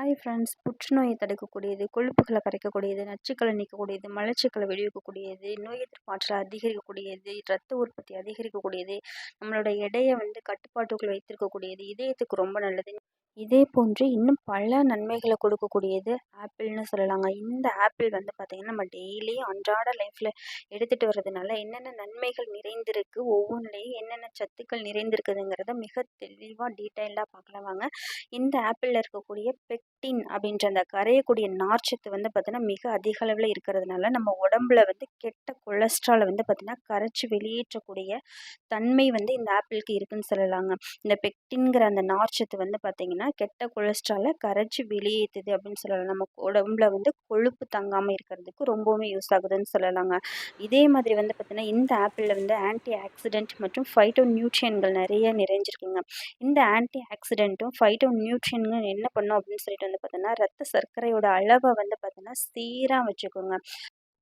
Hi friends புற்றுநோயை தடுக்கக்கூடியது கொழுப்புகளை கரைக்கக்கூடியது நச்சுக்களை நீக்கக்கூடியது மலச்சிக்கலை விடுவிக்கக்கூடியது நோய் எதிர்ப்பு ஆற்றலை அதிகரிக்கக்கூடியது ரத்த உற்பத்தி அதிகரிக்கக்கூடியது நம்மளோட எடையை வந்து கட்டுப்பாட்டுக்குள் வைத்திருக்கக்கூடியது இதயத்துக்கு ரொம்ப நல்லது. இதே போன்று இன்னும் பல நன்மைகளை கொடுக்கக்கூடியது ஆப்பிள்னு சொல்லலாங்க. இந்த ஆப்பிள் வந்து பார்த்திங்கன்னா நம்ம டெய்லியும் அன்றாட லைஃப்பில் எடுத்துகிட்டு வர்றதுனால என்னென்ன நன்மைகள் நிறைந்திருக்கு ஒவ்வொன்றிலையும் என்னென்ன சத்துக்கள் நிறைந்திருக்குதுங்கிறத மிக தெளிவாக டீட்டெயிலாக பார்க்கலாம் வாங்க. இந்த ஆப்பிளில் இருக்கக்கூடிய பெக்டின் அப்படின்ற அந்த கரையக்கூடிய நார்ச்சத்து வந்து பார்த்திங்கன்னா மிக அதிக அளவில் இருக்கிறதுனால நம்ம உடம்புல வந்து கெட்ட கொலஸ்ட்ராலை வந்து பார்த்திங்கன்னா கரைச்சி வெளியேற்றக்கூடிய தன்மை வந்து இந்த ஆப்பிளுக்கு இருக்குதுன்னு சொல்லலாங்க. இந்த பெக்டின்கிற அந்த நார்ச்சத்து வந்து பார்த்திங்கன்னா கெட்ட கொலஸ்ட்ராலை கரைச்சி வெளியேற்றுது அப்படின்னு சொல்லலாம். நம்ம உடம்புல வந்து கொழுப்பு தங்காமல் இருக்கிறதுக்கு ரொம்பவுமே யூஸ் ஆகுதுன்னு சொல்லலாங்க. இதே மாதிரி வந்து பார்த்திங்கன்னா இந்த ஆப்பிளில் வந்து ஆன்டி ஆக்சிடென்ட் மற்றும் ஃபைட்டோ நியூட்ரியன்கள் நிறைய நிறைஞ்சிருக்குங்க. இந்த ஆன்டி ஆக்சிடென்ட்டும் ஃபைட்டோ நியூட்ரியன்கள் என்ன பண்ணும் அப்படின்னு சொல்லிட்டு வந்து பார்த்தோன்னா ரத்த சர்க்கரையோட அளவை வந்து பார்த்தோன்னா சீராக வச்சுக்கோங்க.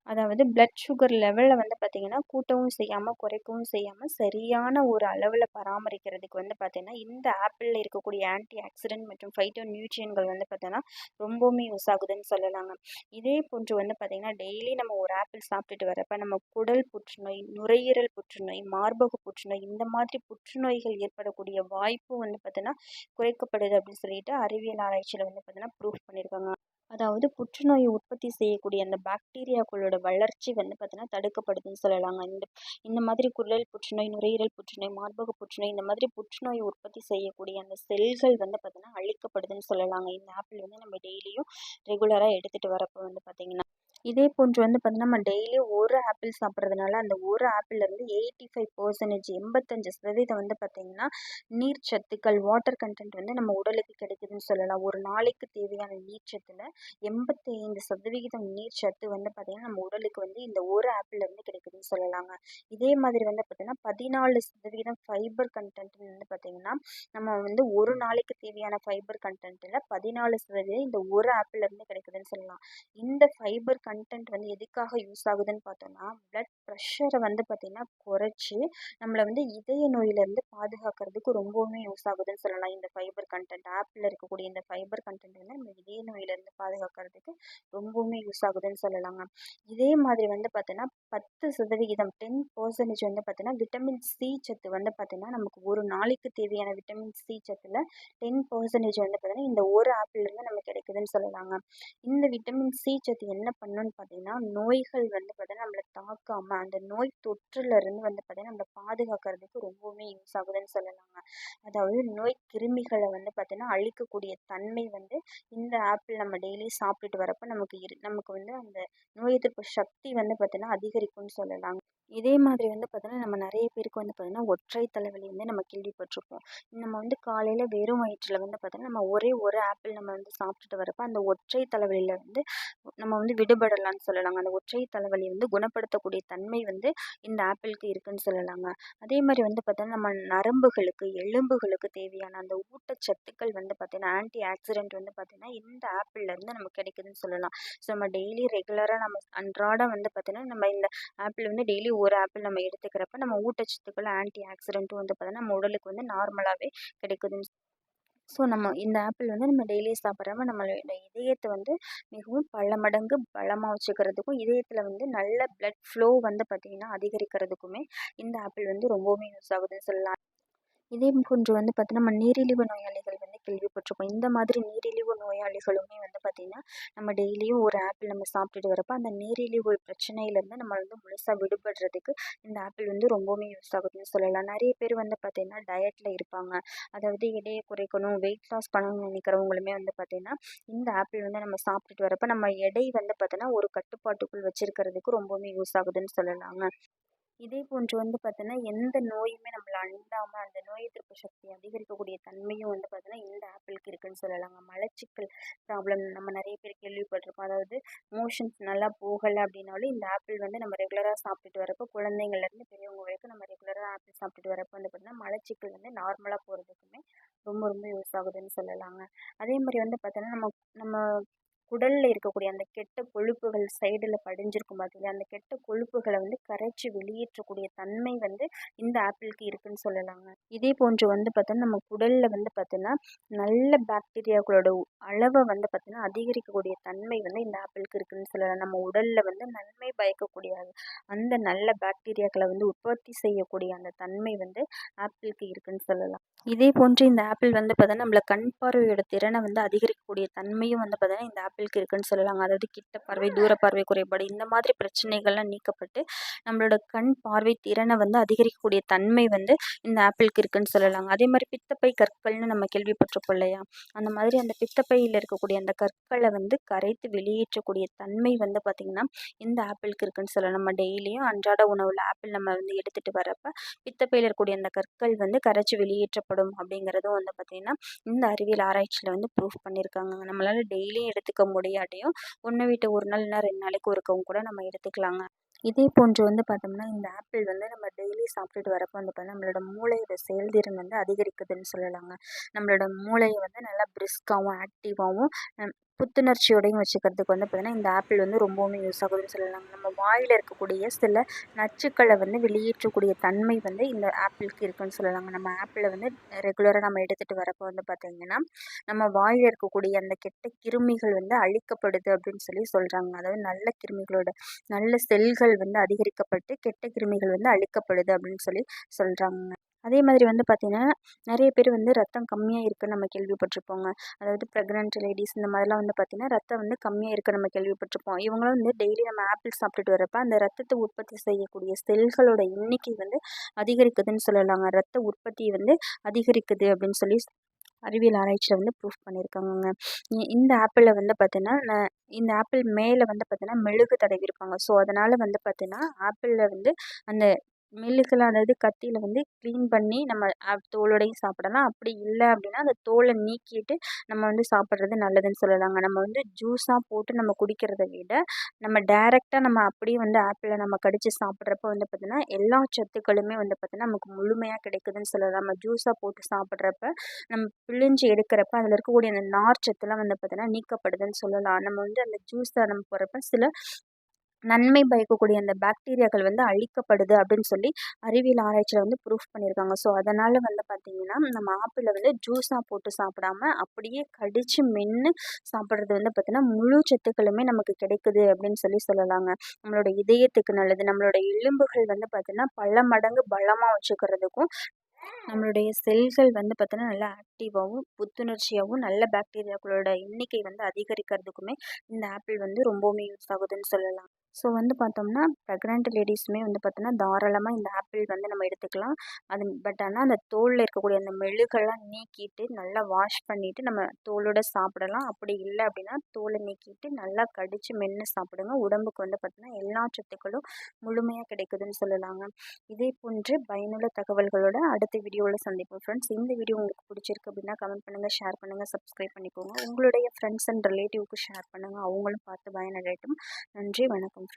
அதாவது பிளட் சுகர் லெவலில் வந்து பார்த்திங்கன்னா கூட்டவும் செய்யாமல் குறைக்கவும் செய்யாமல் சரியான ஒரு அளவில் பராமரிக்கிறதுக்கு வந்து பார்த்திங்கன்னா இந்த ஆப்பிளில் இருக்கக்கூடிய ஆன்டி ஆக்சிடென்ட் மற்றும் ஃபைட்டோ நியூட்ரியன்கள் வந்து பார்த்தோன்னா ரொம்பவுமே யூஸ் ஆகுதுன்னு சொல்லலாங்க. இதே போன்று வந்து பார்த்திங்கன்னா டெய்லி நம்ம ஒரு ஆப்பிள் சாப்பிட்டுட்டு வரப்போ நம்ம குடல் புற்றுநோய் நுரையீரல் புற்றுநோய் மார்பக புற்றுநோய் இந்த மாதிரி புற்றுநோய்கள் ஏற்படக்கூடிய வாய்ப்பு வந்து பார்த்தோன்னா குறைக்கப்படுது அப்படின்னு சொல்லிட்டு அறிவியல் ஆராய்ச்சியில் வந்து பார்த்தோன்னா ப்ரூஃப் பண்ணியிருக்காங்க அதாவது புற்றுநோயை உற்பத்தி செய்யக்கூடிய அந்த பாக்டீரியாக்களோட வளர்ச்சி வந்து பார்த்தீங்கன்னா தடுக்கப்படுதுன்னு சொல்லலாங்க. இந்த இந்த மாதிரி குரல் புற்றுநோய் நுரையீரல் புற்றுநோய் மார்பக புற்றுநோய் இந்த மாதிரி புற்றுநோயை உற்பத்தி செய்யக்கூடிய அந்த செல்கள் வந்து பார்த்தீங்கன்னா அழிக்கப்படுதுன்னு சொல்லலாங்க. இந்த ஆப்பிள் வந்து நம்ம டெய்லியும் ரெகுலராக எடுத்துகிட்டு வரப்போ வந்து பார்த்திங்கன்னா இதே போன்று வந்து பார்த்தீங்கன்னா நம்ம டெய்லி ஒரு ஆப்பிள் சாப்பிட்றதுனால அந்த ஒரு ஆப்பிள்லேருந்து எயிட்டி ஃபைவ் பர்சன்டேஜ் எண்பத்தஞ்சு சதவீதம் வந்து பார்த்திங்கன்னா நீர் சத்துக்கள் வாட்டர் கண்டென்ட் வந்து நம்ம உடலுக்கு கிடைக்குதுன்னு சொல்லலாம். ஒரு நாளைக்கு தேவையான நீர் சத்தில் எண்பத்தி ஐந்து சதவிகிதம் நீர் சத்து வந்து பார்த்திங்கன்னா நம்ம உடலுக்கு வந்து இந்த ஒரு ஆப்பிள்லேருந்து அப்படின்னு சொல்லலாங்க. இதே மாதிரி வந்து பார்த்திங்கன்னா பதினாலு சதவீதம் ஃபைபர் கண்டென்ட் வந்து பார்த்திங்கன்னா நம்ம வந்து ஒரு நாளைக்கு தேவையான ஃபைபர் கண்டென்ட்டில் பதினாலு சதவீதம் இந்த ஒரு ஆப்பிள்லேருந்து கிடைக்குதுன்னு சொல்லலாம். இந்த ஃபைபர் கண்டென்ட் வந்து எதுக்காக யூஸ் ஆகுதுன்னு பார்த்தோன்னா ப்ளட் ப்ரெஷரை வந்து பார்த்திங்கன்னா குறைச்சி நம்மளை வந்து இதய நோயிலேருந்து பாதுகாக்கிறதுக்கு ரொம்பவுமே யூஸ் ஆகுதுன்னு சொல்லலாம். இந்த ஃபைபர் கண்டென்ட் ஆப்பில் இருக்கக்கூடிய இந்த ஃபைபர் கண்டென்ட் வந்து நம்ம இதய நோயிலேருந்து பாதுகாக்கிறதுக்கு ரொம்பவுமே யூஸ் ஆகுதுன்னு சொல்லலாங்க. இதே மாதிரி வந்து பார்த்தோன்னா பத்து சதவிகிதம் டென் பர்சன்டேஜ் வந்து பார்த்தீங்கன்னா விட்டமின் சி சத்து வந்து பார்த்தீங்கன்னா நமக்கு ஒரு நாளைக்கு தேவையான விட்டமின் சி சத்தில் டென் பர்சன்டேஜ் வந்து பார்த்தீங்கன்னா இந்த ஒரு ஆப்பிள்லேருந்து நமக்கு கிடைக்குதுன்னு சொல்லலாங்க இந்த விட்டமின் சி சத்து என்ன பண்ணும் பண்ணணும்னு பார்த்தீங்கன்னா நோய்கள் வந்து பார்த்தீங்கன்னா நம்மளை தாக்காமல் அந்த நோய் தொற்றுலேருந்து வந்து பார்த்தீங்கன்னா நம்மளை பாதுகாக்கிறதுக்கு ரொம்பவுமே யூஸ் ஆகுதுன்னு சொல்லலாங்க. அதாவது நோய் கிருமிகளை வந்து பார்த்தீங்கன்னா அழிக்கக்கூடிய தன்மை வந்து இந்த ஆப்பிள் நம்ம டெய்லி சாப்பிட்டுட்டு வரப்போ நமக்கு இரு நமக்கு வந்து அந்த நோய் எதிர்ப்பு சக்தி வந்து பார்த்தீங்கன்னா அதிகரிக்கும்னு சொல்லலாம். சொல்லலாங்க இதே மாதிரி வந்து பார்த்தோன்னா நம்ம நிறைய பேருக்கு வந்து பார்த்தோன்னா ஒற்றை தலைவலி வந்து நம்ம கேள்விப்பட்டிருப்போம். நம்ம வந்து காலையில் வெறும் வயிற்றில் வந்து பார்த்தோன்னா நம்ம ஒரே ஒரு ஆப்பிள் நம்ம வந்து சாப்பிட்டுட்டு வரப்போ அந்த ஒற்றை தலைவலியில் வந்து நம்ம வந்து விடுபடலாம்னு சொல்லலாங்க. அந்த ஒற்றை தலைவலி வந்து குணப்படுத்தக்கூடிய தன்மை வந்து இந்த ஆப்பிளுக்கு இருக்குதுன்னு சொல்லலாங்க. அதே மாதிரி வந்து பார்த்தோன்னா நம்ம நரம்புகளுக்கு எலும்புகளுக்கு தேவையான அந்த ஊட்டச்சத்துக்கள் வந்து பார்த்திங்கன்னா ஆன்டி ஆக்சிடென்ட் வந்து பார்த்திங்கன்னா இந்த ஆப்பிள்லேருந்து நமக்கு கிடைக்குதுன்னு சொல்லலாம். ஸோ நம்ம டெய்லி ரெகுலராக நம்ம அன்றாடம் வந்து பார்த்திங்கன்னா நம்ம இந்த ஆப்பிள் வந்து டெய்லி ஒரு ஆப்பிள் நம்ம எடுத்துக்கிறப்ப நம்ம ஊட்டச்சத்துக்கள் ஆன்டி ஆக்சிடென்ட்டும் வந்து பார்த்தோன்னா நம்ம உடலுக்கு வந்து நார்மலாகவே கிடைக்குதுன்னு ஸோ நம்ம இந்த ஆப்பிள் வந்து நம்ம டெய்லி சாப்பிட்றப்ப நம்மளோட இதயத்தை வந்து மிகவும் பல மடங்கு பலமாக வச்சுக்கிறதுக்கும் இதயத்தில் வந்து நல்ல பிளட் ஃப்ளோ வந்து பார்த்திங்கன்னா அதிகரிக்கிறதுக்குமே இந்த ஆப்பிள் வந்து ரொம்பவுமே யூஸ் ஆகுதுன்னு சொல்லலாம். இதே போன்று வந்து பார்த்தீங்கன்னா நம்ம நீரிழிவு நோயாளிகள் வந்து கேள்விப்பட்டிருப்போம் இந்த மாதிரி நீரிழிவு நோயாளிகளுமே வந்து பார்த்திங்கன்னா நம்ம டெய்லியும் ஒரு ஆப்பிள் நம்ம சாப்பிட்டுட்டு வரப்போ அந்த நீரிழிவு பிரச்சனையிலேருந்து நம்ம வந்து முழுசாக விடுபடுறதுக்கு இந்த ஆப்பிள் வந்து ரொம்பவுமே யூஸ் ஆகுதுன்னு சொல்லலாம். நிறைய பேர் வந்து பார்த்திங்கன்னா டயட்டில் இருப்பாங்க. அதாவது எடையை குறைக்கணும் வெயிட் லாஸ் பண்ணணும்னு நினைக்கிறவங்களுமே வந்து பார்த்திங்கன்னா இந்த ஆப்பிள் வந்து நம்ம சாப்பிட்டுட்டு வரப்போ நம்ம எடை வந்து பார்த்தோன்னா ஒரு கட்டுப்பாட்டுக்குள் வச்சுருக்கிறதுக்கு ரொம்பவுமே யூஸ் ஆகுதுன்னு சொல்லலாங்க. இதே போன்று வந்து பார்த்தோன்னா எந்த நோயுமே நம்மளை அண்டாமல் அந்த நோய் எதிர்ப்பு சக்தி அதிகரிக்கக்கூடிய தன்மையும் வந்து பார்த்தோன்னா இந்த ஆப்பிளுக்கு இருக்குதுன்னு சொல்லலாங்க மலச்சிக்கல் ப்ராப்ளம் நம்ம நிறைய பேர் கேள்விப்பட்டிருப்போம். அதாவது மோஷன்ஸ் நல்லா போகலை அப்படின்னாலும் இந்த ஆப்பிள் வந்து நம்ம ரெகுலராக சாப்பிட்டுட்டு வரப்போ குழந்தைங்கள்லேருந்து பெரியவங்க வரைக்கும் நம்ம ரெகுலராக ஆப்பிள் சாப்பிட்டுட்டு வரப்போ வந்து பார்த்தோன்னா மலச்சிக்கல் வந்து நார்மலாக போகிறதுக்குமே ரொம்ப ரொம்ப யூஸ் ஆகுதுன்னு சொல்லலாங்க. அதே மாதிரி வந்து பார்த்தோன்னா நம்ம நம்ம குடலில் இருக்கக்கூடிய அந்த கெட்ட கொழுப்புகள் சைடில் படிஞ்சிருக்கும் பார்த்தீங்களா அந்த கெட்ட கொழுப்புகளை வந்து கரைச்சி வெளியேற்றக்கூடிய தன்மை வந்து இந்த ஆப்பிளுக்கு இருக்குன்னு சொல்லலாங்க. இதே போன்று வந்து பார்த்தோன்னா நம்ம குடலில் வந்து பார்த்தோன்னா நல்ல பாக்டீரியாக்களோட அளவை வந்து பார்த்தோன்னா அதிகரிக்கக்கூடிய தன்மை வந்து இந்த ஆப்பிளுக்கு இருக்குன்னு சொல்லலாம். நம்ம உடலில் வந்து நன்மை பயக்கக்கூடிய அந்த நல்ல பாக்டீரியாக்களை வந்து உற்பத்தி செய்யக்கூடிய அந்த தன்மை வந்து ஆப்பிளுக்கு இருக்குன்னு சொல்லலாம். இதே போன்று இந்த ஆப்பிள் வந்து பார்த்தோன்னா நம்மளை கண் பார்வையோட திறனை வந்து அதிகரிக்கக்கூடிய தன்மையும் வந்து பார்த்தோன்னா இந்த ஆப்பிளுக்கு இருக்குன்னு சொல்லலாங்க. அதாவது கிட்ட பார்வை தூர பார்வை குறைபாடு இந்த மாதிரி பிரச்சனைகள்லாம் நீக்கப்பட்டு நம்மளோட கண் பார்வை திறனை வந்து அதிகரிக்கக்கூடிய தன்மை வந்து இந்த ஆப்பிளுக்கு இருக்குன்னு சொல்லலாங்க. அதே மாதிரி பித்தப்பை கற்கள்னு நம்ம கேள்விப்பட்டிருப்போம் இல்லையா? அந்த மாதிரி அந்த பித்தப்பையில் இருக்கக்கூடிய அந்த கற்களை வந்து கரைத்து வெளியேற்றக்கூடிய தன்மை வந்து பார்த்திங்கன்னா இந்த ஆப்பிளுக்கு இருக்குன்னு சொல்லலாம். நம்ம டெய்லியும் அன்றாட உணவில் ஆப்பிள் நம்ம வந்து எடுத்துகிட்டு வரப்போ பித்தப்பையில் இருக்கக்கூடிய அந்த கற்கள் வந்து கரைச்சி வெளியேற்றப்படும் அப்படிங்கிறதும் வந்து பார்த்திங்கன்னா இந்த அறிவியல் ஆராய்ச்சியில் வந்து ப்ரூஃப் பண்ணியிருக்காங்க நம்மளால் டெய்லியும் எடுத்துக்க முடியாட்டியும் ஒன்று விட்டு ஒரு நாள் இல்லை ரெண்டு நாளைக்கு ஒருக்கவும் கூட நம்ம எடுத்துக்கலாங்க. இதே போன்று வந்து பார்த்தோம்னா இந்த ஆப்பிள் வந்து நம்ம டெய்லி சாப்பிட்டுட்டு வரப்போ வந்து பார்த்தா நம்மளோட மூளையோட செயல்திறன் வந்து அதிகரிக்குதுன்னு சொல்லலாங்க. நம்மளோட மூளையை வந்து நல்லா பிரிஸ்காகவும் ஆக்டிவாகவும் புத்துணர்ச்சியோடையும் வச்சுக்கிறதுக்கு வந்து பார்த்திங்கன்னா இந்த ஆப்பிள் வந்து ரொம்பவுமே யூஸ் ஆகுதுன்னு சொல்லலாம். நம்ம வாயில் இருக்கக்கூடிய சில நச்சுக்களை வந்து வெளியேற்றக்கூடிய தன்மை வந்து இந்த ஆப்பிளுக்கு இருக்குன்னு சொல்லலாங்க. நம்ம ஆப்பிளை வந்து ரெகுலராக நம்ம எடுத்துகிட்டு வரப்போ வந்து பார்த்திங்கன்னா நம்ம வாயில் இருக்கக்கூடிய அந்த கெட்ட கிருமிகள் வந்து அழிக்கப்படுது அப்படின்னு சொல்லி சொல்கிறாங்க அதாவது நல்ல கிருமிகளோட நல்ல செல்கள் வந்து அதிகரிக்கப்பட்டு கெட்ட கிருமிகள் வந்து அழிக்கப்படுது அப்படின்னு சொல்லி சொல்கிறாங்க அதே மாதிரி வந்து பார்த்திங்கன்னா நிறைய பேர் வந்து ரத்தம் கம்மியாக இருக்குன்னு நம்ம கேள்விப்பட்டிருப்போங்க. அதாவது ப்ரெக்னென்ட் லேடிஸ் இந்த மாதிரிலாம் வந்து பார்த்திங்கன்னா ரத்தம் வந்து கம்மியாக இருக்குன்னு நம்ம கேள்விப்பட்டிருப்போம். இவங்களும் வந்து டெய்லி நம்ம ஆப்பிள் சாப்பிட்டுட்டு வரப்போ அந்த ரத்தத்தை உற்பத்தி செய்யக்கூடிய செல்களோட எண்ணிக்கை வந்து அதிகரிக்குதுன்னு சொல்லலாங்க. ரத்த உற்பத்தி வந்து அதிகரிக்குது அப்படின்னு சொல்லி அறிவியல் ஆராய்ச்சியில் வந்து ப்ரூஃப் பண்ணியிருக்காங்கங்க. இந்த ஆப்பிளில் வந்து பார்த்தீங்கன்னா இந்த ஆப்பிள் மேலே வந்து பார்த்தீங்கன்னா மெழுகு தடவிருப்பாங்க ஸோ அதனால் வந்து பார்த்தீங்கன்னா ஆப்பிளில் வந்து அந்த மெல்லுக்கெல்லாம் அதாவது கத்தியில் வந்து க்ளீன் பண்ணி நம்ம தோலோடையும் சாப்பிடலாம். அப்படி இல்லை அப்படின்னா அந்த தோலை நீக்கிட்டு நம்ம வந்து சாப்பிட்றது நல்லதுன்னு சொல்லலாங்க. நம்ம வந்து ஜூஸாக போட்டு நம்ம குடிக்கிறத விட நம்ம டேரெக்டாக நம்ம அப்படியே வந்து ஆப்பிளை நம்ம கடித்து சாப்பிட்றப்ப வந்து பார்த்திங்கன்னா எல்லா சத்துக்களுமே வந்து பார்த்திங்கன்னா நமக்கு முழுமையாக கிடைக்குதுன்னு சொல்லலாம். நம்ம ஜூஸாக போட்டு சாப்பிட்றப்ப நம்ம பிழிஞ்சு எடுக்கிறப்ப அதில் இருக்கக்கூடிய அந்த நார் சத்துலாம் வந்து பார்த்திங்கன்னா நீக்கப்படுதுன்னு சொல்லலாம். நம்ம வந்து அந்த ஜூஸை நம்ம போடுறப்ப சில நன்மை பயக்கக்கூடிய அந்த பாக்டீரியாக்கள் வந்து அழிக்கப்படுது அப்படின்னு சொல்லி அறிவியல் ஆராய்ச்சியில் வந்து ப்ரூஃப் பண்ணியிருக்காங்க. ஸோ அதனால் வந்து பார்த்திங்கன்னா நம்ம ஆப்பிளை வந்து ஜூஸாக போட்டு சாப்பிடாம அப்படியே கடித்து மென்று சாப்பிட்றது வந்து பார்த்திங்கன்னா முழு சத்துக்களுமே நமக்கு கிடைக்குது அப்படின்னு சொல்லி சொல்லலாங்க. நம்மளோட இதயத்துக்கு நல்லது நம்மளோட எலும்புகள் வந்து பார்த்திங்கன்னா பல மடங்கு பலமாக வச்சுக்கிறதுக்கும் நம்மளுடைய செல்கள் வந்து பார்த்தோன்னா நல்லா ஆக்டிவாகவும் புத்துணர்ச்சியாகவும் நல்ல பாக்டீரியாக்களோட எண்ணிக்கை வந்து அதிகரிக்கிறதுக்குமே இந்த ஆப்பிள் வந்து ரொம்பவுமே யூஸ் ஆகுதுன்னு சொல்லலாம். ஸோ வந்து பார்த்தோம்னா ப்ரெக்னென்ட் லேடிஸுமே வந்து பார்த்தோம்னா தாராளமாக இந்த ஆப்பிள் வந்து நம்ம எடுத்துக்கலாம். அது பட் ஆனால் அந்த தோலில் இருக்கக்கூடிய அந்த மெழுகெல்லாம் நீக்கிட்டு நல்லா வாஷ் பண்ணிவிட்டு நம்ம தோலோடு சாப்பிடலாம். அப்படி இல்லை அப்படின்னா தோலை நீக்கிட்டு நல்லா கடித்து மென்று சாப்பிடுங்க. உடம்புக்கு வந்து பார்த்தோன்னா எல்லா சத்துக்களும் முழுமையாக கிடைக்குதுன்னு சொல்லலாங்க. இதே போன்று பயனுள்ள தகவல்களோட அடுத்த வீடியோவில் சந்திப்போம் ஃப்ரெண்ட்ஸ் இந்த வீடியோ உங்களுக்கு பிடிச்சிருக்கு அப்படின்னா கமெண்ட் பண்ணுங்கள் ஷேர் பண்ணுங்கள் சப்ஸ்கிரைப் பண்ணிக்கோங்க. உங்களுடைய ஃப்ரெண்ட்ஸ் அண்ட் ரிலேட்டிவ்க்கு ஷேர் பண்ணுங்கள் அவங்களும் பார்த்து பயனடையட்டும். நன்றி வணக்கம்.